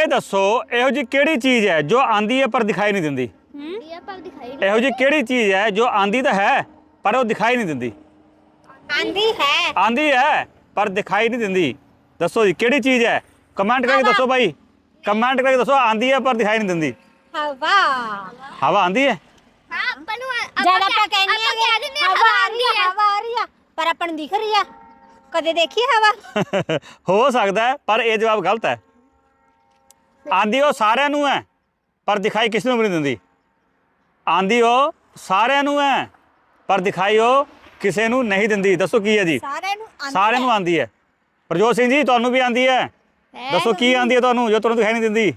ਇਹ ਦੱਸੋ ਇਹੋ ਜੀ ਕਿਹੜੀ ਚੀਜ਼ ਹੈ ਜੋ ਆਂਦੀ ਹੈ ਪਰ ਦਿਖਾਈ ਨਹੀਂ ਦਿੰਦੀ? ਇਹ ਪਰ ਦਿਖਾਈ ਇਹੋ ਜੀ ਕਿਹੜੀ ਚੀਜ਼ ਹੈ ਜੋ ਆਂਦੀ ਤਾਂ ਹੈ ਪਰ ਉਹ ਦਿਖਾਈ ਨਹੀਂ ਦਿੰਦੀ? ਆਂਦੀ ਹੈ। ਆਂਦੀ ਹੈ ਪਰ ਦਿਖਾਈ ਨਹੀਂ ਦਿੰਦੀ। ਦੱਸੋ ਜੀ ਕਿਹੜੀ ਚੀਜ਼ ਹੈ? ਕਮੈਂਟ ਕਰਕੇ ਦੱਸੋ ਭਾਈ ਕਮੈਂਟ ਕਰਕੇ ਦੱਸੋ ਆਂਦੀ ਹੈ ਪਰ ਦਿਖਾਈ ਨਹੀਂ ਦਿੰਦੀ? ਹਵਾ। ਹਵਾ ਆਂਦੀ ਹੈ? ਹਾਂ ਆਪਾਂ ਨੂੰ ਜਦ ਆਪਾਂ ਕਹਿੰਦੇ ਆ ਹਵਾ ਆ ਰਹੀ ਆ ਹਵਾ ਆ ਰਹੀ ਆ ਪਰ ਆਪਾਂ ਨੂੰ ਦਿਖ ਰਹੀ ਆ। ਕਦੇ ਦੇਖੀ ਹਵਾ? ਹੋ ਸਕਦਾ ਹੈ ਪਰ ਇਹ ਜਵਾਬ ਗਲਤ ਹੈ। ਆਂਦੀ ਉਹ ਸਾਰਿਆਂ ਨੂੰ ਹੈ ਪਰ ਦਿਖਾਈ ਕਿਸ ਨੂੰ ਵੀ ਨਹੀਂ ਦਿੰਦੀ। ਆਂਦੀ ਉਹ ਸਾਰਿਆਂ ਨੂੰ ਹੈ ਪਰ ਦਿਖਾਈ ਉਹ ਕਿਸੇ ਨੂੰ ਨਹੀਂ ਦਿੰਦੀ। ਦੱਸੋ ਕੀ ਹੈ ਜੀ? ਸਾਰਿਆਂ ਨੂੰ ਆਂਦੀ ਸਾਰਿਆਂ ਨੂੰ ਆਂਦੀ ਹੈ ਪ੍ਰਜੋਤ ਸਿੰਘ ਜੀ ਤੁਹਾਨੂੰ ਵੀ ਆਂਦੀ ਹੈ ਦੱਸੋ ਕੀ ਆਂਦੀ ਹੈ ਤੁਹਾਨੂੰ? ਜੋ ਤੁਹਾਨੂੰ ਦਿਖਾਈ ਨਹੀਂ ਦਿੰਦੀ।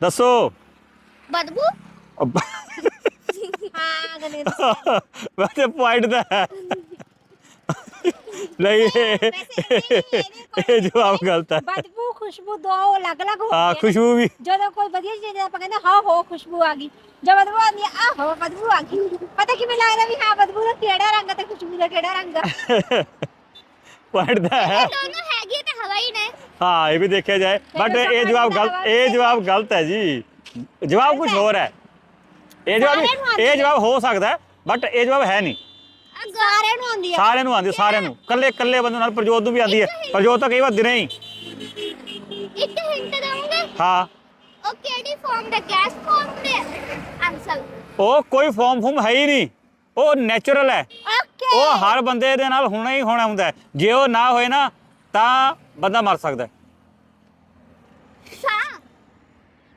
ਦੱਸੋ। ਬਦਬੂ? ਹਾਂ ਗਲੇ ਵੈਸੇ ਪੁਆਇੰਟ ਦਾ ਹੈ। ਨਹੀਂ ਇਹ- ਇਹ ਜਵਾਬ ਗਲਤ ਹੈ। ਬਦਬੂ ਖੁਸ਼ਬੂ ਦੋ ਅਲੱਗ-ਅਲੱਗ ਹਾਂ ਹੁੰਦੀਆਂ ਖੁਸ਼ਬੂ ਵੀ। ਜਦੋਂ ਕੋਈ ਵਧੀਆ ਚੀਜ਼ ਆਪਾਂ ਕਹਿੰਦੇ ਹਾਂ ਹੋ ਖੁਸ਼ਬੂ ਆ ਗਈ। ਜਦ ਬਦਬੂ ਆਉਂਦੀ ਆ ਆਹੋ ਬਦਬੂ ਆ ਗਈ। ਪਤਾ ਕਿਵੇਂ ਲੱਗਦਾ ਵੀ ਹਾਂ ਬਦਬੂ ਦਾ ਕਿਹੜਾ ਰੰਗ ਆ ਤੇ ਖੁਸ਼ਬੂ ਦਾ ਕਿਹੜਾ ਰੰਗ ਆ? ਪੁਆਇੰਟ ਦਾ ਹੈ। ਦੋਨੋਂ ਹੈਗੀ ਤੇ ਹਵਾ ਹੀ ਨੇ। ਹਾਂ ਇਹ ਵੀ ਦੇਖਿਆ ਜਾਏ। ਬਟ ਇਹ ਜਵਾਬ ਗਲਤ ਇਹ ਜਵਾਬ ਗਲਤ ਹੈ ਜੀ। ਜਵਾਬ ਕੁਝ ਹੋਰ ਹੈ। ਇਹ ਜਵਾਬ ਇਹ ਜਵਾਬ ਹੋ ਸਕਦਾ ਬਟ ਇਹ ਜਵਾਬ ਹੈ ਨਹੀਂ। ਸਾਰਿਆਂ ਨੂੰ ਆਉਂਦੀ ਆ ਸਾਰਿਆਂ ਨੂੰ ਆਉਂਦੀ ਸਾਰਿਆਂ ਨੂੰ। ਕੱਲੇ ਕੱਲੇ ਬੰਦੇ ਨਾਲ ਪ੍ਰਜੋਤ ਨੂੰ ਵੀ ਆਉਂਦੀ ਹੈ ਪ੍ਰਜੋਤ ਤਾਂ ਕਈ ਵਾਰ ਦਿਨੇ ਹੀ। ਇੱਕ ਹਿੰਟ ਦਵਾਂਗੇ ਹਾਂ ਉਹ ਕਿਹੜੀ ਫਾਰਮ ਦਾ ਗੈਸ ਫਾਰਮ ਦੇ ਆਨਸਰ ਉਹ ਕੋਈ ਫਾਰਮ ਫੂਮ ਹੈ ਹੀ ਨਹੀਂ. ਉਹ ਨੈਚੁਰਲ ਹੈ. ਓਕੇ ਉਹ ਹਰ ਬੰਦੇ ਦੇ ਨਾਲ ਹੋਣਾ ਹੀ ਹੋਣਾ ਹੁੰਦਾ ਹੈ। ਜੇ ਉਹ ਨਾ ਹੋਏ ਨਾ ਤਾਂ ਬੰਦਾ ਮਰ ਸਕਦਾ ਹੈ। ਸਾ।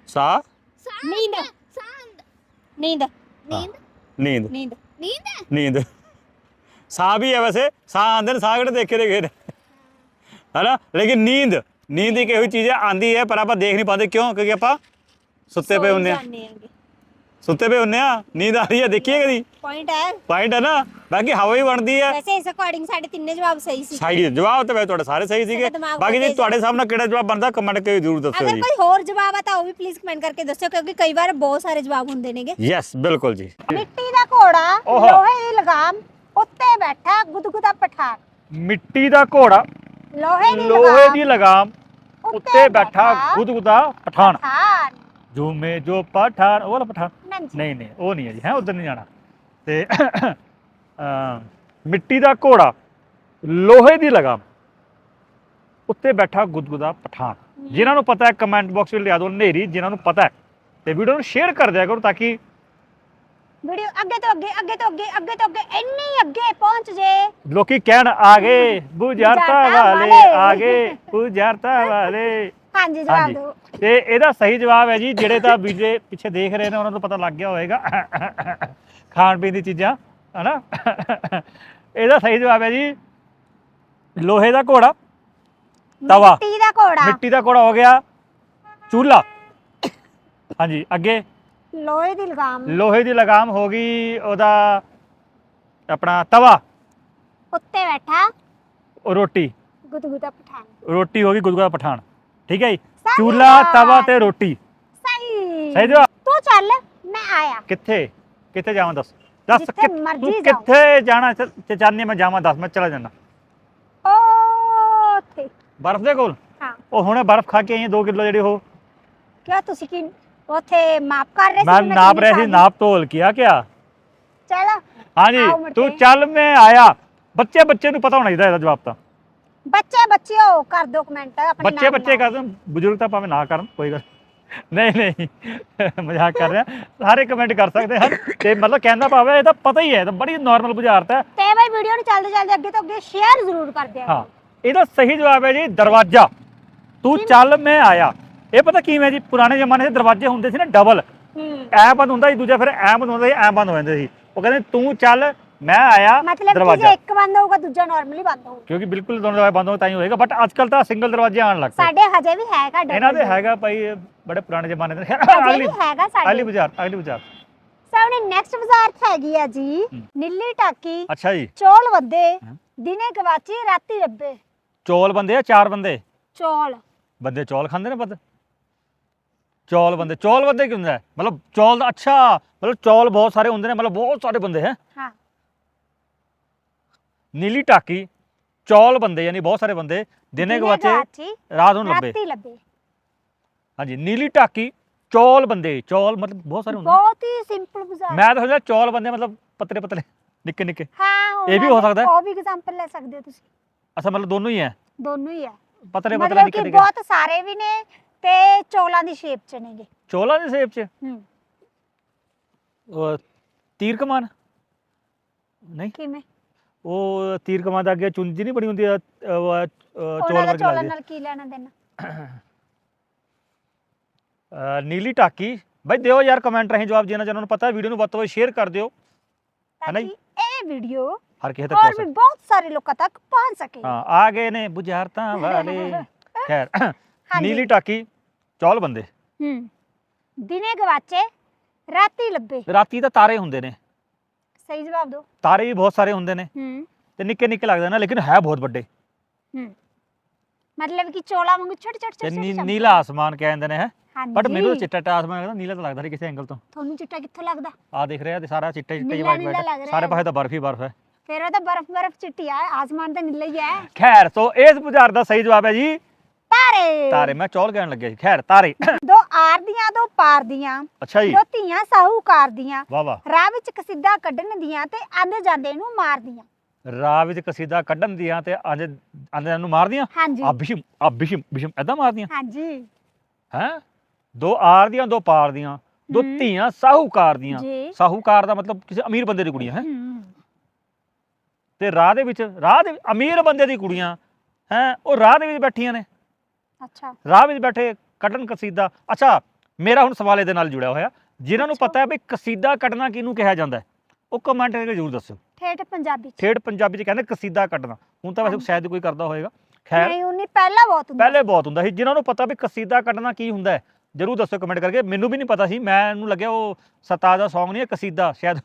ਸਾਹ ਸਾ ਨੀਂਦ। ਸਾਂਦ ਨੀਂਦ। ਨੀਂਦ? ਨੀਂਦ। ਨੀਂਦ। ਨੀਂਦ? ਨੀਂਦ। ਸਾਹ ਵੀ ਹੈ ਵੈਸੇ। ਸਾਹ ਆਂਦੇ ਨੇ ਸਾਹ ਕਿਹੜੇ ਦੇਖੇ ਦੇ ਗਏ ਹੈਨਾ ਲੇਕਿਨ ਨੀਂਦ। ਨੀਂਦ ਇੱਕ ਇਹੋ ਚੀਜ਼ ਹੈ ਆਂਦੀ ਹੈ ਪਰ ਆਪਾਂ ਦੇਖ ਨਹੀਂ ਪਾਉਂਦੇ ਕਿਉਂ? ਕਿਉਂਕਿ ਆਪਾਂ ਸੁੱਤੇ ਪਏ ਹੁੰਨੇ ਆ। ਸੁੱਤੇ ਪਏ ਹੁੰਨੇ ਆ ਨੀਂਦ ਆ ਰਹੀ ਹੈ ਦੇਖੀਏ ਕਦੀ? ਪੁਆਇੰਟ ਹੈ। ਪੁਆਇੰਟ ਹੈ ਨਾ? ਬਾਕੀ ਹਵਾ ਹੀ ਬਣਦੀ ਹੈ। ਵੈਸੇ ਇਸ ਅਕੋਰਡਿੰਗ ਸਾਡੇ ਤਿੰਨੇ ਜਵਾਬ ਸਹੀ ਸੀ। ਸਹੀ ਜਵਾਬ ਤਾਂ ਵੈਸੇ ਤੁਹਾਡੇ ਸਾਰੇ ਸਹੀ ਸੀਗੇ। ਬਾਕੀ ਜੀ ਤੁਹਾਡੇ ਸਾਹਮਣੇ ਕਿਹੜਾ ਜਵਾਬ ਬਣਦਾ ਕਮੈਂਟ ਕਰਕੇ ਜ਼ਰੂਰ ਅਗਰ ਜੀ। ਕੋਈ ਹੋਰ ਜਵਾਬ ਆ ਤਾਂ ਉਹ ਵੀ ਪਲੀਜ਼ ਕਮੈਂਟ ਕਰਕੇ ਦੱਸਿਓ ਕਿਉਂਕਿ ਕਈ ਵਾਰ ਬਹੁਤ ਸਾਰੇ ਜਵਾਬ ਹੁੰਦੇ ਨੇਗੇ। ਯੈਸ ਬਿਲਕੁਲ ਜੀ। ਮਿੱਟੀ ਦਾ ਘੋੜਾ। ਲੋਹੇ ਦੀ ਲਗਾਮ ਉੱਤੇ ਬੈਠਾ ਗੁਦਗੁਦਾ ਪਠਾਨ। ਮਿੱਟੀ ਦਾ ਘੋੜਾ ਲੋਹੇ ਦੀ ਲੋਹੇ ਲਗਾਮ। ਦੀ ਲਗਾਮ ਉੱਤੇ ਬੈਠਾ ਗੁਦਗੁਦਾ ਪਠਾਨ। ਪਠਾਨ। ਝੂਮੇ ਜੋ ਪਠਾਨ ਉਹ ਵਾਲਾ ਪਠਾਨ? ਨਹੀਂ ਨਹੀਂ ਨਹੀਂ ਉਹ ਨਹੀਂ ਹੈ ਜੀ ਹੈ ਉਧਰ ਨਹੀਂ ਜਾਣਾ। ਤੇ ਅਮ, ਮਿੱਟੀ ਦਾ ਘੋੜਾ ਲੋਹੇ ਦੀ ਲਗਾਮ ਉੱਤੇ ਬੈਠਾ ਗੁਦਗੁਦਾ ਪਠਾਨ। ਜਿਨ੍ਹਾਂ ਨੂੰ ਪਤਾ ਹੈ ਕਮੈਂਟ ਬਾਕਸ ਵਿੱਚ ਲਿਆ ਦਿਓ ਨੇਰੀ ਜਿਨ੍ਹਾਂ ਨੂੰ ਪਤਾ ਹੈ ਤੇ ਵੀਡੀਓ ਨੂੰ ਸ਼ੇਅਰ ਕਰ ਦਿਆ ਕਰੋ ਤਾਂ ਕਿ ਵੀਡੀਓ ਅੱਗੇ ਤੋਂ ਅੱਗੇ ਅੱਗੇ ਤੋਂ ਅੱਗੇ ਅੱਗੇ ਤੋਂ ਅੱਗੇ ਇੰਨੀ ਅੱਗੇ ਪਹੁੰਚ ਜੇ। ਲੋਕੀ ਕਹਿਣ ਆ ਗਏ ਬੁਝਾਰਤਾ ਵਾਲੇ ਵਾਲੇ। ਆ ਗਏ ਬੁਝਾਰਤਾ ਵਾਲੇ। ਹਾਂਜੀ ਜਵਾਬ ਹਾਂਜੀ। ਦਿਓ। ਤੇ ਇਹਦਾ ਸਹੀ ਜਵਾਬ ਹੈ ਜੀ ਜਿਹੜੇ ਤਾਂ ਵੀਡੀਓ ਪਿੱਛੇ ਦੇਖ ਰਹੇ ਨੇ ਉਹਨਾਂ ਨੂੰ ਪਤਾ ਲੱਗ ਗਿਆ ਹੋਵੇਗਾ। ਖਾਣ ਪੀਣ ਦੀ ਚੀਜ਼ਾਂ ਹਨਾ? ਇਹਦਾ ਸਹੀ ਜਵਾਬ ਹੈ ਜੀ ਲੋਹੇ ਦਾ ਘੋੜਾ ਤਵਾ। ਮਿੱਟੀ ਦਾ ਘੋੜਾ। ਮਿੱਟੀ ਦਾ ਘੋੜਾ ਹੋ ਗਿਆ ਚੂਲਾ ਹਾਂਜੀ ਅੱਗੇ। ਲੋਹੇ ਦੀ ਲਗਾਮ ਲੋਹੇ ਦੀ ਲਗਾਮ ਹੋ ਗਈ ਉਹਦਾ ਆਪਣਾ ਤਵਾ। ਉੱਤੇ ਬੈਠਾ। ਉਹ ਰੋਟੀ। ਗੁਦਗੁਦਾ ਪਠਾਨ। ਰੋਟੀ ਹੋ ਗਈ ਗੁਦਗੁਦਾ ਪਠਾਨ। ਠੀਕ ਹੈ ਜੀ? ਸਹੀ ਚੂਲਾ ਜਵਾਬ। ਤਵਾ ਤੇ ਰੋਟੀ। ਸਹੀ। ਸਹੀ ਜਵਾਬ। ਤੂੰ ਚੱਲ ਮੈਂ ਆਇਆ। ਕਿੱਥੇ? ਕਿੱਥੇ ਜਾਵਾਂ ਦੱਸ? ਦੱਸ ਜਿੱਥੇ ਕਿ- ਮਰਜ਼ੀ ਤੂੰ ਜਾਓ। ਕਿੱਥੇ ਜਾਣਾ? ਚ- ਚਾਹੁੰਦੀ ਮੈਂ ਜਾਵਾਂ ਦੱਸ ਮੈਂ ਚਲਾ ਜਾਣਾ ਉੱਥੇ। ਬਰਫ਼ ਦੇ ਕੋਲ? ਹਾਂ। ਉਹ ਹੁਣੇ ਬਰਫ਼ ਖਾ ਕੇ ਆਈ 2 ਕਿਲੋ ਜਿਹੜੀ ਉਹ। ਕਿਆ ਤੁਸੀਂ ਕੀ ਉੱਥੇ ਮਾਪ ਕਰ ਰਹੇ ਸੀ ਮੈਂ ਵੀ ਨਾਪ ਕਿੰਨੀ ਰਿਹਾ ਸੀ ਸਾਰੀ? ਨਾਪ ਤੋਲ ਕਿਆ ਕਿਆ? ਚੱਲ ਤੂੰ ਕੇ। ਚੱਲ ਮੈਂ ਆਇਆ। ਬੱਚੇ ਬੱਚੇ ਨੂੰ ਪਤਾ ਹੋਣਾ ਚਾਹੀਦਾ ਇਹਦਾ ਜਵਾਬ ਤਾਂ। ਬੱਚੇ ਬੱਚਿਓ ਕਰ ਦੋ ਕਮੈਂਟ ਆਪਣੇ ਬੱਚੇ ਨਾਮ ਬੱਚੇ ਨਾਲ। ਕਰ ਦੇਣ। ਬਜ਼ੁਰਗ ਤਾਂ ਭਾਵੇਂ ਨਾ ਕਰਨ ਕੋਈ ਗੱਲ ਨਹੀਂ ਨਹੀਂ ਮਜ਼ਾਕ ਕਰ ਰਿਹਾ। ਸਾਰੇ ਕਮੈਂਟ ਕਰ ਸਕਦੇ ਹਨ ਤੇ ਮਤਲਬ ਕਹਿੰਦਾ ਭਾਵੇਂ ਇਹ ਤਾਂ ਪਤਾ ਹੀ ਹੈ ਇਹ ਤਾਂ ਬੜੀ ਨਾਰਮਲ ਬੁਝਾਰਤ ਹੈ। ਤੇ ਬਈ ਵੀਡੀਓ ਨੂੰ ਚੱਲਦੇ ਚੱਲਦੇ ਅੱਗੇ ਤੋਂ ਅੱਗੇ ਸ਼ੇਅਰ ਜ਼ਰੂਰ ਕਰ ਦਿਆ ਹਾਂ ਇਹਦਾ ਸਹੀ ਜਵਾਬ ਹੈ ਜੀ ਦਰਵਾਜ਼ਾ। ਤੂੰ ਚੱਲ ਮੈਂ ਆਇਆ। ਇਹ ਪਤਾ ਕਿਵੇਂ ਜੀ? ਪੁਰਾਣੇ ਜ਼ਮਾਨੇ ਦੇ ਦਰਵਾਜ਼ੇ ਹੁੰਦੇ ਸੀ ਨਾ ਡਬਲ ਐ ਬੰਦ ਹੁੰਦਾ ਸੀ ਦੂਜਾ ਫਿਰ ਐ ਬੰਦ ਹੁੰਦਾ ਸੀ ਐ ਬੰਦ ਹੋ ਜਾਂਦੇ ਸੀ। ਉਹ ਕਹਿੰਦੇ ਤੂੰ ਚੱਲ ਮੈਂ ਆਇਆ ਮਤਲਬ ਕਿ ਦਰਵਾਜ਼ਾ। ਜੇ ਇੱਕ ਬੰਦ ਹੋਊਗਾ ਦੂਜਾ ਨਾਰਮਲੀ ਬੰਦ ਹੋਊਗਾ। ਕਿਉਂਕਿ ਬਿਲਕੁਲ ਦੋਨੋਂ ਦਰਵਾਜ਼ੇ ਬੰਦ ਹੋ ਤਾਂ ਹੀ ਹੋਏਗਾ। ਬਟ ਅੱਜ ਕੱਲ ਤਾਂ ਸਿੰਗਲ ਦਰਵਾਜ਼ੇ ਆਣ ਲੱਗ ਪਏ। ਸਾਡੇ ਹਜੇ ਵੀ ਹੈਗਾ double ਇਹਨਾਂ ਦੇ। ਹੈਗਾ ਭਾਈ ਬੜੇ ਪੁਰਾਣੇ ਜ਼ਮਾਨੇ ਦੇ। ਅਗਲੀ ਅਗਲੀ ਬਾਜ਼ਾਰ ਅਗਲੀ ਬਾਜ਼ਾਰ। ਸਾਹਮਣੇ ਨੈਕਸਟ ਬਾਜ਼ਾਰ ਹੈਗੀ ਆ ਜੀ। ਨੀਲੀ ਟਾਕੀ ਅੱਛਾ ਜੀ। ਚੋਲ ਹਾਂ। ਦਿਨੇ ਗਵਾਚੀ ਰਾਤੀ ਰੱਬੇ। ਚੌਲ ਬੰਦੇ ਆ ਚਾਰ ਬੰਦੇ? ਚੋਲ। ਬੰਦੇ ਚੌਲ ਖਾਂਦੇ ਨੇ ਪਤਾ? ਚੌਲ ਬੰਦੇ ਚੌਲ ਬੰਦੇ ਕੀ ਹੁੰਦਾ? ਹੈ? ਮਤਲਬ ਚੌਲ ਦਾ ਅੱਛਾ ਮਤਲਬ ਚੌਲ ਬਹੁਤ ਸਾਰੇ ਹੁੰਦੇ ਨੇ ਮਤਲਬ ਬਹੁਤ ਸਾਰੇ ਬੰਦੇ ਹੈ। ਹਾਂ। ਨੀਲੀ ਟਾਕੀ ਚੌਲ ਬੰਦੇ ਯਾਨੀ ਬਹੁਤ ਸਾਰੇ ਬੰਦੇ ਦਿਨੇ ਗਵਾਚੇ ਗਵਾਚੀ ਰਾਤ ਨੂੰ ਲੱਭੇ। ਰਾਤੀ ਲੱਭੇ। ਹਾਂਜੀ ਨੀਲੀ ਢਾਕੀ ਚੌਲ ਬੰਦੇ ਚੌਲ ਮਤਲਬ ਬਹੁਤ ਸਾਰੇ ਹੁੰਦੇ ਨੇ। ਬਹੁਤ ਹੀ ਸਿੰਪਲ ਬਾਜ਼ਾਰ। ਮੈਂ ਤਾਂ ਸੋਚਿਆ ਚੌਲ ਬੰਦੇ ਮਤਲਬ ਪਤਲੇ ਪਤਲੇ ਨਿੱਕੇ ਨਿੱਕੇ। ਹਾਂ ਇਹ ਵੀ ਹੋ ਸਕਦਾ ਹੈ? ਉਹ ਵੀ ਐਗਜ਼ਾਮਪਲ ਲੈ ਸਕਦੇ ਹੋ ਤੁਸੀਂ। ਅੱਛਾ ਮਤਲਬ ਦੋਨੋਂ ਹੀ ਹੈ? ਦੋਨੋਂ ਹੀ ਆ ਪਤਲੇ ਪਤਲੇ ਮਤਲਬ ਨਿੱਕੇ ਕਿ ਨਿੱਕੇ। ਬਹੁਤ ਸਾਰੇ ਵੀ ਨੇ ਤੇ ਚੋਲਾਂ ਦੀ ਸ਼ੇਪ ਚ ਨੇਗੇ ਚੌਲਾਂ ਦੇ ਸ਼ੇਪ 'ਚ? ਹੂੰ। ਉਹ ਤੀਰ ਕਮਾਨ? ਨਹੀਂ। ਕਿਵੇਂ? ਉਹ ਤੀਰ ਕਮਾਨ ਦਾ ਅੱਗੇ ਚੁੰਜੀ ਨਹੀਂ ਬਣੀ ਹੁੰਦੀ ਆ, ਉਹ, ਚੌਲ ਦਾ ਵਰਗੇ ਚੋਲਾਂ ਲੱਗਦੇ। ਨਾਲ ਕੀ ਲੈਣਾ ਦੇਣਾ? ਨੀਲੀ ਢਾਕੀ ਬਾਈ ਦਿਓ ਯਾਰ ਕਮੈਂਟ ਰਾਹੀਂ ਜਵਾਬ ਜਿਹਨਾਂ ਜਿਹਨਾਂ ਨੂੰ ਪਤਾ ਵੀਡੀਓ ਨੂੰ ਵੱਧ ਤੋਂ ਵੱਧ ਸ਼ੇਅਰ ਕਰ ਦਿਓ। ਹੈ ਨਾ ਕਿ ਜੀ? ਇਹ ਵੀਡੀਓ ਹਰ ਕਿਸੇ ਤੱਕ ਹੋਰ ਵੀ ਬਹੁਤ ਸਾਰੇ ਲੋਕਾਂ ਤੱਕ ਪਹੁੰਚ ਸਕੇ। ਹਾਂ ਆ ਗਏ ਨੇ ਬੁਝਾਰਤਾਂ ਵਾਲੇ। ਖੈਰ ਹਾਂਜੀ। ਨੀਲੀ ਢਾਕੀ ਚੌਲ ਬੰਦੇ। ਹੂੰ। ਦਿਨੇ ਗਵਾਚੇ ਰਾਤੀ ਲੱਭੇ। ਰਾਤੀ ਤਾਂ ਤਾਰੇ ਹੁੰਦੇ ਨੇ। ਸਹੀ ਜਵਾਬ ਦਿਓ ਤਾਰੇ ਵੀ ਬਹੁਤ ਸਾਰੇ ਹੁੰਦੇ ਨੇ। ਹੂੰ। ਤੇ ਨਿੱਕੇ ਨਿੱਕੇ ਲੱਗਦੇ ਨੇ ਲੇਕਿਨ ਹੈ ਬਹੁਤ ਵੱਡੇ। ਹੂੰ। ਮਤਲਬ ਕਿ ਚੋਲਾ ਵਾਂਗੂ ਛੋਟੇ ਛੋਟੇ ਤੇ ਛੋਟੇ ਨੀ- ਛੋਟੇ ਨੀਲਾ ਆਸਮਾਨ ਕਹਿੰਦੇ ਨੇ ਹੈ? ਹਾਂਜੀ। ਬਟ ਮੈਨੂੰ ਤਾਂ ਚਿੱਟਾ ਚਿੱਟਾ ਆਸਮਾਨ ਲੱਗਦਾ ਨੀਲਾ ਤਾਂ ਲੱਗਦਾ ਨਹੀਂ ਕਿਸੇ ਐਂਗਲ ਤੋਂ। ਤੁਹਾਨੂੰ ਚਿੱਟਾ ਕਿੱਥੋਂ ਲੱਗਦਾ? ਆ ਦੇਖ ਰਿਹਾ ਤੇ ਸਾਰਾ ਚਿੱਟੇ ਚਿੱਟੇ ਨੀਲਾ ਵਾਈਟ ਨੀਲਾ ਲੱਗ ਰਿਹਾ ਸਾਰੇ ਹੈ। ਪਾਸੇ ਤਾਂ ਬਰਫ ਹੀ ਬਰਫ ਹੈ। ਫਿਰ ਉਹ ਤਾਂ ਬਰਫ਼ ਬਰਫ਼ ਚਿੱਟੀ ਆ ਆਸਮਾਨ ਤਾਂ ਨੀਲਾ ਹੀ ਹੈ। ਖੈਰ ਸੋ ਇਸ ਬੁਝਾਰ ਦਾ ਸਹੀ ਜਵਾਬ ਹੈ ਜੀ ਤਾਰੇ। ਤਾਰੇ ਮੈਂ ਚੌਲ ਕਹਿਣ ਲੱਗਿਆ ਜੀ ਖੈਰ ਤਾਰੇ। ਦੋ ਆਰ ਦੀਆਂ ਦੋ ਪਾਰ ਦੀਆਂ ਅੱਛਾ ਜੀ। ਦੋ ਧੀਆਂ ਸਾਹੂਕਾਰ ਦੀਆਂ ਵਾਹ ਵਾਹ। ਰਾਹ ਵਿੱਚ ਕਸਿੱਦਾ ਕੱਢਣ ਦੀਆਂ ਤੇ ਆਂਦੇ ਜਾਂਦੇ ਨੂੰ ਮਾਰਦੀਆਂ। ਰਾਹ ਵਿੱਚ ਕਸੀਦਾ ਕੱਢਣ ਦੀਆਂ ਤੇ ਅੱਜ ਆਂਦੇ ਨੂੰ ਮਾਰਦੀਆਂ? ਹਾਂਜੀ। ਬਿਸ਼ਮ ਆ ਬਿਸ਼ਮ ਐਦਾਂ ਮਾਰਦੀਆਂ? ਹਾਂਜੀ। ਹੈ? ਦੋ ਆਰ ਦੀਆਂ ਦੋ ਪਾਰ ਦੀਆਂ ਦੋ। ਧੀਆਂ ਸਾਹੂਕਾਰ ਦੀਆਂ ਸਾਹੂਕਾਰ ਦਾ ਮਤਲਬ ਕਿਸੇ ਅਮੀਰ ਬੰਦੇ ਦੀ ਕੁੜੀਆਂ ਹੂੰ। ਤੇ ਰਾਹ ਦੇ ਵਿੱਚ ਰਾਹ ਦੇ ਅਮੀਰ ਬੰਦੇ ਦੀ ਕੁੜੀਆਂ ਹੈ? ਉਹ ਰਾਹ ਦੇ ਵਿੱਚ ਬੈਠੀਆਂ ਨੇ। ਅੱਛਾ। ਰਾਹ ਵਿੱਚ ਬੈਠੇ ਕੱਢਣ ਕਸੀਦਾ। ਅੱਛਾ ਮੇਰਾ ਹੁਣ ਸਵਾਲ ਇਹਦੇ ਨਾਲ ਜੁੜਿਆ ਹੋਇਆ। ਜਿਨ੍ਹਾਂ ਨੂੰ। ਪਤਾ ਹੈ ਵੀ ਕਸੀਦਾ ਕੱਢਣਾ ਕਿਹਨੂੰ ਕਿਹਾ ਜਾਂਦਾ ਹੈ ਉਹ ਕਮੈਂਟ ਕਰਕੇ ਜ਼ਰੂਰ ਦੱਸਿਓ। ਠੇਠ ਪੰਜਾਬੀ ਚ। ਪੰਜਾਬੀ ਚ ਕਹਿੰਦੇ ਕਸੀਦਾ ਕੱਢਣਾ ਹੁਣ ਤਾਂ ਵੈਸੇ। ਸ਼ਾਇਦ ਕੋਈ ਕਰਦਾ ਹੋਏਗਾ ਖੈਰ। ਨਹੀਂ ਉਨੀ ਪਹਿਲਾਂ ਬਹੁਤ ਹੁੰਦਾ ਪਹਿਲੇ ਬਹੁਤ ਹੁੰਦਾ ਸੀ। ਜਿਨ੍ਹਾਂ ਨੂੰ ਪਤਾ ਵੀ ਕਸੀਦਾ ਕੱਢਣਾ ਕੀ ਹੁੰਦਾ ਹੈ ਜਰੂਰ ਦੱਸੋ ਕਮੈਂਟ ਕਰਕੇ। ਮੈਨੂੰ ਵੀ ਨਹੀਂ ਪਤਾ ਸੀ। ਮੈਨੂੰ ਲੱਗਿਆ ਉਹ ਸਤਾ ਦਾ Song ਨਹੀਂ ਹੈ ਕਸੀਦਾ ਸ਼ਾਇਦ।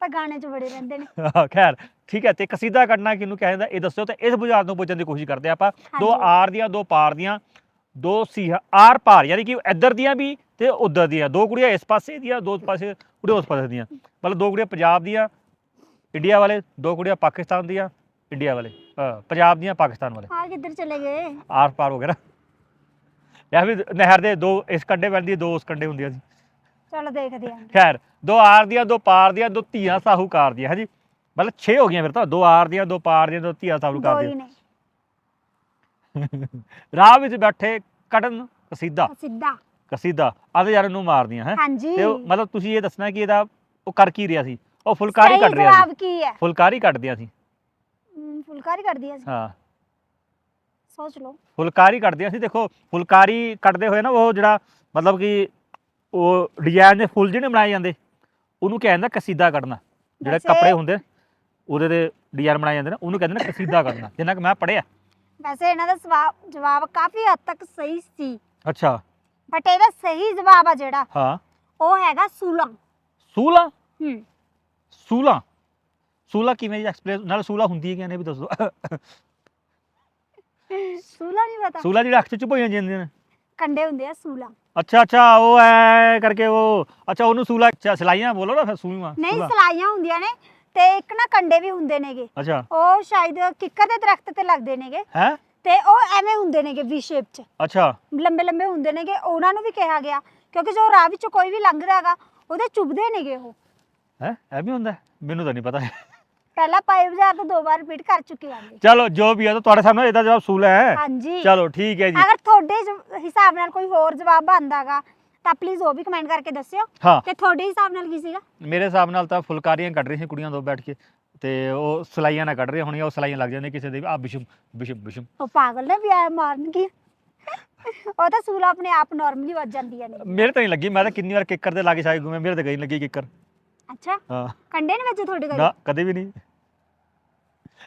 ਤਾਂ ਗਾਣੇ 'ਚ ਬੜੇ ਰਹਿੰਦੇ ਨੇ। ਖੈਰ। ਠੀਕ ਹੈ ਤੇ ਕਸੀਦਾ ਕੱਢਣਾ ਕਿਹਨੂੰ ਕਿਹਾ ਜਾਂਦਾ ਇਹ ਦੱਸੋ ਤੇ ਇਸ ਬੁਝਾਰਤ ਨੂੰ ਪੁੱਛਣ ਦੀ ਕੋਸ਼ਿਸ਼ ਕਰਦੇ ਆਪਾਂ। ਦੋ। ਆਰ ਦੀਆਂ ਦੋ ਪਾਰ ਦੀਆਂ ਦੋ ਸੀ ਆਰ ਪਾਰ ਯਾਨੀ ਕਿ ਇੱਧਰ ਦੀਆਂ ਵੀ ਤੇ ਉੱਧਰ ਦੀਆਂ। ਦੋ ਕੁੜੀਆਂ ਇਸ ਪਾਸੇ ਦੀਆਂ ਦੋ ਪਾਸੇ ਕੁੜੀਆਂ ਉਸ ਪਾਸੇ ਦੀਆਂ। ਮਤਲਬ ਦੋ ਕੁੜੀਆਂ ਪੰਜਾਬ ਦੀਆਂ ਇੰਡੀਆ ਵਾਲੇ ਦੋ ਕੁੜੀਆਂ ਪਾਕਿਸਤਾਨ ਦੀਆਂ ਇੰਡੀਆ ਵਾਲੇ ਪੰਜਾਬ ਦੀਆਂ ਪਾਕਿਸਤਾਨ ਵਾਲੇ। ਆ ਕਿੱਧਰ ਚਲੇ ਗਏ? ਆਰ ਪਾਰ ਵਗੈਰਾ ਇਹ ਵੀ ਨਹਿਰ ਦੇ ਦੋ ਇਸ ਕੰਢੇ ਪੈਂਦੀ ਦੋ ਉਸ ਕੰਢੇ ਹੁੰਦੀਆਂ ਸੀ। ਚਲੋ ਦੇਖਦੇ ਆਂ ਖੈਰ ਦੋ ਆਰ ਦੀਆਂ ਦੋ ਪਾਰ ਦੀਆਂ ਦੋ ਧੀਆਂ ਸਾਹੂਕਾਰ ਦੀਆਂ ਹਾਂਜੀ। ਮਤਲਬ 6 ਹੋ ਗਈਆਂ ਫਿਰ ਤਾਂ ਦੋ ਆਰ ਦੀਆਂ ਦੋ ਪਾਰ ਦੀਆਂ ਦੋ ਧੀਆਂ ਦੋ ਸਾਹੂਕਾਰ ਹੀ ਦੀਆਂ ਨੇ। ਰਾਹ ਵਿੱਚ ਬੈਠੇ ਕੱਢਣ ਕਸੀਦਾ। ਸਿੱਧਾ ਕਸੀਦਾ। ਆਦੇ ਯਾਰ ਨੂੰ ਮਾਰਦੀਆਂ ਹੈ। ਹਾਂਜੀ। ਤੇ ਉਹ ਮਤਲਬ ਤੁਸੀਂ ਇਹ ਦੱਸਣਾ ਕਿ ਇਹਦਾ ਉਹ ਕਰ ਕੀ ਰਿਹਾ ਸੀ? ਉਹ ਫੁਲਕਾਰੀ ਕੱਢ ਰਿਹਾ ਜਵਾਬ ਸੀ ਕੀ ਹੈ? ਫੁਲਕਾਰੀ ਕੱਢਦਿਆਂ ਸੀ। ਹਮ, ਫੁਲਕਾਰੀ ਕਰਦੀ ਹੈ ਹਾਂ। ਸੋਚ ਲਓ। ਫੁਲਕਾਰੀ ਕੱਢਦਿਆਂ ਸੀ। ਦੇਖੋ ਫੁਲਕਾਰੀ ਕੱਢਦੇ ਹੋਏ ਨਾ ਉਹ ਜਿਹੜਾ ਮਤਲਬ ਕਿ ਉਹ ਡਿਜ਼ਾਈਨ ਦੇ ਫੁੱਲ ਜਿਹੜੇ ਬਣਾਏ ਜਾਂਦੇ ਉਹਨੂੰ ਕਿਹਾ ਜਾਂਦਾ ਕਸੀਦਾ ਕੱਢਣਾ ਜਿਹੜੇ ਵੈਸੇ- ਕੱਪੜੇ ਹੁੰਦੇ ਉਹਦੇ ਤੇ ਡਿਜ਼ਾਈਨ ਬਣਾਏ ਜਾਂਦੇ ਨੇ ਉਹਨੂੰ ਕਹਿੰਦੇ ਨੇ ਕਸੀਦਾ ਕੱਢਣਾ ਜਿੰਨਾ ਕਿ ਮੈਂ ਪੜਿਆ ਵੈਸੇ ਇਹਨਾਂ ਦਾ ਸਵਾ- ਜਵਾਬ ਕਾਫੀ ਹੱਦ ਤੱਕ ਸਹੀ ਸੀ। ਅੱਛਾ। ਬਟ ਇਹਦਾ ਸਹੀ ਜਵਾਬ ਆ ਜਿਹੜਾ ਹਾਂ। ਉਹ ਹੈਗਾ ਸੂਲਾ। ਸੂਲਾ? ਹੂੰ। ਸੂਲਾ? ਸੂਲਾ ਕਿਵੇਂ ਜੀ ਐਕਸਪਲੇਨ ਨਾਲ ਸੂਲਾ ਹੁੰਦੀ ਹੈ ਕਿ ਨਹੀਂ ਵੀ ਦੱਸੋ ਸੂਲਾ ਨਹੀਂ ਪਤਾ। ਸੂਲਾ ਜਿਹੜਾ ਅੱਖ ਚ ਚੁਭਾਈਆਂ ਜਾਂਦੀਆਂ ਨੇ। ਕੰਡੇ ਹੁੰਦੇ ਆ ਸੂਲਾ। ਅੱਛਾ ਅੱਛਾ ਉਹ ਐ ਕਰਕੇ ਉਹ ਅੱਛਾ ਉਹਨੂੰ ਸੂਲਾ ਅੱਛਾ ਸਲਾਈਆਂ ਬੋਲੋ ਨਾ ਫਿਰ ਸੂਲਾ ਨਹੀਂ ਸੂਲਾ। ਸਲਾਈਆਂ ਹੁੰਦੀਆਂ ਨੇ। ਤੇ ਇੱਕ ਨਾ ਕੰਡੇ ਵੀ ਹੁੰਦੇ ਨੇਗੇ। ਅੱਛਾ। ਉਹ ਸ਼ਾਇਦ ਕਿੱਕਰ ਦੇ ਦਰਖਤ ਤੇ ਲੱਗਦੇ ਨੇਗੇ। ਹੈ? ਤੇ ਉਹ ਐਵੇਂ ਹੁੰਦੇ ਨੇਗੇ ਵੀ ਸ਼ੇਪ 'ਚ। ਅੱਛਾ। ਲੰਬੇ ਲੰਬੇ ਹੁੰਦੇ ਨੇਗੇ ਉਹਨਾਂ ਨੂੰ ਵੀ ਕਿਹਾ ਗਿਆ। ਕਿਉਂਕਿ ਜੋ ਰਾਹ ਵਿੱਚੋਂ ਕੋਈ ਵੀ ਲੰਘਦਾ ਹੈਗਾ ਉਹਦੇ ਚੁੱਭਦੇ ਨੇਗੇ ਉਹ। ਹੈ? ਇਹ ਵੀ ਹੁੰਦਾ? ਹੈ? ਮੈਨੂੰ ਤਾਂ ਨਹੀਂ ਪਤਾ। ਪਹਿਲਾਂ ਪਾਈ ਬਾਜ਼ਾਰ ਤੋਂ ਦੋ ਵਾਰ ਰਿਪੀਟ ਕਰ ਚੁੱਕੇ ਆਂਗੇ ਚਲੋ ਜੋ ਵੀ ਹੈ ਤਾਂ ਤੁਹਾਡੇ ਸਾਹਮਣੇ ਇਹਦਾ ਜਵਾਬ ਸੂਲਾ ਹੈ। ਹਾਂਜੀ। ਚਲੋ ਠੀਕ ਹੈ ਜੀ। ਅਗਰ ਤੁਹਾਡੇ ਜ- ਹਿਸਾਬ ਨਾਲ ਕੋਈ ਹੋਰ ਜਵਾਬ ਆਂਦਾਗਾ ਤਾਂ ਪਲੀਜ਼ ਉਹ ਵੀ ਕਮੈਂਟ ਕਰਕੇ ਦੱਸਿਓ ਹਾਂ। ਤੇ ਤੁਹਾਡੇ ਹਿਸਾਬ ਨਾਲ ਕੀ ਸੀਗਾ? ਮੇਰੇ ਹਿਸਾਬ ਨਾਲ ਤਾਂ ਫੁਲਕਾਰੀਆਂ ਕੱਢ ਰਹੀਆਂ ਸੀ ਕੁੜੀਆਂ ਦੋ ਬੈਠ ਕੇ ਤੇ ਉਹ ਸਲਾਈਆਂ ਨਾ ਕੱਢ ਰਹੀਆਂ ਹੋਣੀਆਂ ਉਹ ਸਲਾਈਆਂ ਲੱਗ ਜਾਂਦੀਆਂ ਕਿਸੇ ਦੇ ਆ ਬਿਸ਼ਮ ਬਿਸ਼ਮ ਬਿਸ਼ਮ। ਉਹ ਪਾਗਲ ਨੇ ਵੀ ਆਇਆ ਮਾਰਨ ਕੀ? ਉਹ ਤਾਂ ਸੂਲਾ ਆਪਣੇ ਆਪ ਨਾਰਮਲੀ ਵੱਜ ਜਾਂਦੀਆਂ ਨੇ। ਮੇਰੇ ਤਾਂ ਨਹੀਂ ਲੱਗੀ ਮੈਂ ਤਾਂ ਕਿੰਨੀ ਵਾਰ ਕਿੱਕਰ ਦੇ ਲਾਗੇ ਛਾਈ ਘੁੰਮੇ ਮੇਰੇ ਤਾਂ ਗਈ ਲੱਗੀ ਕਿੱਕਰ। ਅੱਛਾ ਹਾਂ। ਕੰਡੇ ਨੇ ਵਿੱਚ ਤੁਹਾਡੇ ਘਰੇ? ਨਾ ਕਦੇ ਵੀ ਨਹੀਂ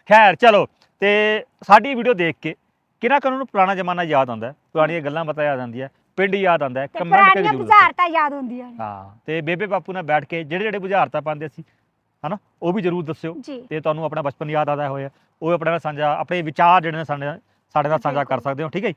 ਖੈਰ ਚਲੋ ਤੇ ਸਾਡੀ ਵੀਡੀਓ ਦੇਖ ਕੇ ਕਿਹਨਾਂ ਕਿਹਨਾਂ ਨੂੰ ਪੁਰਾਣਾ ਜ਼ਮਾਨਾ ਯਾਦ ਆਉਂਦਾ ਪੁਰਾਣੀਆਂ ਗੱਲਾਂ ਪਤਾ ਯਾਦ ਆਉਂਦੀਆਂ ਪਿੰਡ ਯਾਦ ਆਉਂਦਾ ਹੈ ਤੇ ਕਮੈਂਟ ਕਰਕੇ ਪੁਰਾਣੀਆਂ ਜ਼ਰੂਰ ਦੱਸੋ ਬੁਝਾਰਤਾਂ ਯਾਦ ਹੁੰਦੀਆਂ ਨੇ। ਹਾਂ ਤੇ ਬੇਬੇ ਬਾਪੂ ਨਾਲ ਬੈਠ ਕੇ ਜਿਹੜੇ ਜਿਹੜੇ ਬੁਝਾਰਤਾਂ ਪਾਉਂਦੇ ਸੀ ਹਨਾ ਉਹ ਵੀ ਜ਼ਰੂਰ ਦੱਸਿਓ। ਜੀ। ਤੇ ਤੁਹਾਨੂੰ ਆਪਣਾ ਬਚਪਨ ਯਾਦ ਆਦਾ ਹੋਇਆ ਉਹ ਆਪਣੇ ਨਾਲ ਸਾਂਝਾ ਆਪਣੇ ਵਿਚਾਰ ਜਿਹੜੇ ਨੇ ਸਾਡੇ ਨਾਲ ਸਾਡੇ ਨਾਲ ਸਾਂਝਾ ਕਰ ਸਕਦੇ ਹੋ ਠੀਕ ਹੈ ਜੀ?